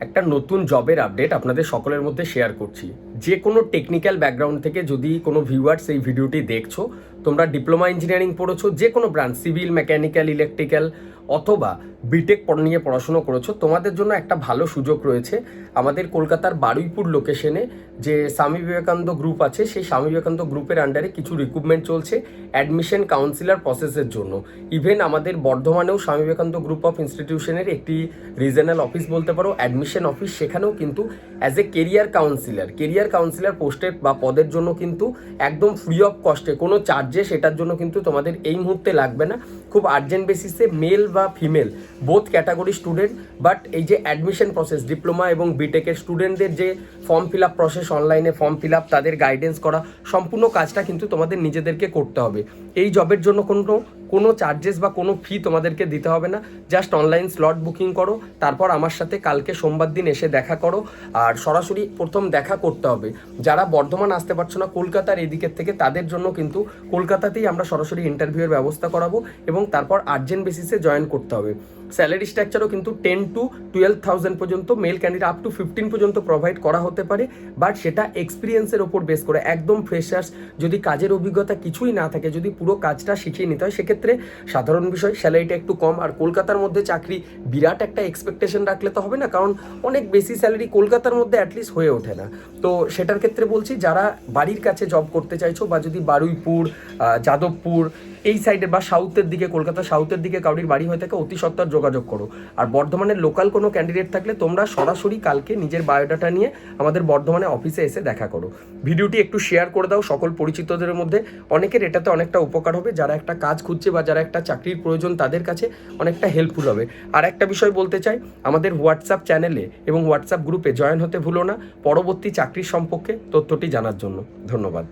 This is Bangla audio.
একটা নতুন জবের আপডেট আপনাদের সকলের মধ্যে শেয়ার করছি। যে কোনো টেকনিক্যাল ব্যাকগ্রাউন্ড থেকে যদি কোনো ভিউয়ার্স এই ভিডিওটি দেখছ তোমরা ডিপ্লোমা ইঞ্জিনিয়ারিং পড়েছো যে কোনো ব্রাঞ্চ সিভিল মেকানিক্যাল ইলেকট্রিক্যাল অথবা বিটেক নিয়ে পড়াশুনো করেছ, তোমাদের জন্য একটা ভালো সুযোগ রয়েছে। আমাদের কলকাতার বারুইপুর লোকেশনে যে স্বামী বিবেকানন্দ গ্রুপ আছে, সেই স্বামী বিবেকানন্দ গ্রুপের আন্ডারে কিছু রিক্রুটমেন্ট চলছে অ্যাডমিশন কাউন্সিলর প্রসেসের জন্য। ইভেন আমাদের বর্ধমানেও স্বামী বিবেকানন্দ গ্রুপ অফ ইনস্টিটিউশনের একটি রিজনাল অফিস বলতে পারো অ্যাডমিশন অফিস সেখানেও কিন্তু as a career counsellor career counsellor পোস্টের বা পদের জন্য কিন্তু একদম ফ্রি অফ কস্টে কোনো চার্জে সেটার জন্য কিন্তু তোমাদের এই মুহূর্তে লাগবে না। খুব আর্জেন্ট বেসিসে মেল বা female both category student but এই যে অ্যাডমিশন প্রসেস ডিপ্লোমা এবং বিটেকের স্টুডেন্টদের যে ফর্ম ফিল আপ প্রসেস অনলাইনে ফর্ম ফিল আপ তাদের গাইডেন্স করা, সম্পূর্ণ কাজটা কিন্তু তোমাদের নিজেদেরকে করতে হবে। এই জবের জন্য কোনো কোনো চার্জেস বা কোনো ফি তোমাদেরকে দিতে হবে না। জাস্ট অনলাইন স্লট বুকিং করো, তারপর আমার সাথে কালকে সোমবার দিন এসে দেখা করো, আর সরাসরি প্রথম দেখা করতে হবে। যারা বর্ধমান আসতে পারছ না, কলকাতার এদিকের থেকে, তাদের জন্য কিন্তু কলকাতাতেই আমরা সরাসরি ইন্টারভিউয়ের ব্যবস্থা করাবো এবং তারপর আর্জেন্ট বেসিসে জয়েন করতে হবে। স্যালারি স্ট্রাকচারও কিন্তু টেন টু টুয়েলভ থাউজেন্ড পর্যন্ত, male candidate up to fifteen পর্যন্ত প্রোভাইড করা হতে পারে বাট সেটা এক্সপিরিয়েন্সের ওপর বেস করে। একদম ফ্রেশার্স যদি কাজের অভিজ্ঞতা কিছুই না থাকে, যদি পুরো কাজটা শিখিয়ে নিতে হয়, সেক্ষেত্রে সাধারণ বিষয়, স্যালারিটা একটু কম। আর কলকাতার মধ্যে চাকরি বিরাট একটা এক্সপেকটেশন রাখলে তো হবে না, কারণ অনেক বেশি স্যালারি কলকাতার মধ্যে অ্যাটলিস্ট হয়ে ওঠে না। তো সেটার ক্ষেত্রে বলছি, যারা বাড়ির কাছে জব করতে চাইছো বা যদি বারুইপুর যাদবপুর এই সাইডে বা সাউথের দিকে, কলকাতা সাউথের দিকে কাউরির বাড়ি হয়ে থাকে, অতি সত্তর যোগাযোগ করো। আর বর্ধমানের লোকাল কোনো ক্যান্ডিডেট থাকলে তোমরা সরাসরি কালকে নিজের বায়োডাটা নিয়ে আমাদের বর্ধমানে অফিসে এসে দেখা করো। ভিডিওটি একটু শেয়ার করে দাও সকল পরিচিতদের মধ্যে। অনেকের এটাতে অনেকটা উপকার হবে। যারা একটা কাজ খুঁজছে বা যারা একটা চাকরির প্রয়োজন তাদের কাছে অনেকটা হেল্পফুল হবে। আর একটা বিষয় বলতে চাই, আমাদের হোয়াটসঅ্যাপ চ্যানেলে এবং হোয়াটসঅ্যাপ গ্রুপে জয়েন হতে ভুলো না। পরবর্তী চাকরির সম্পর্কে তথ্যটি জানার জন্য। ধন্যবাদ।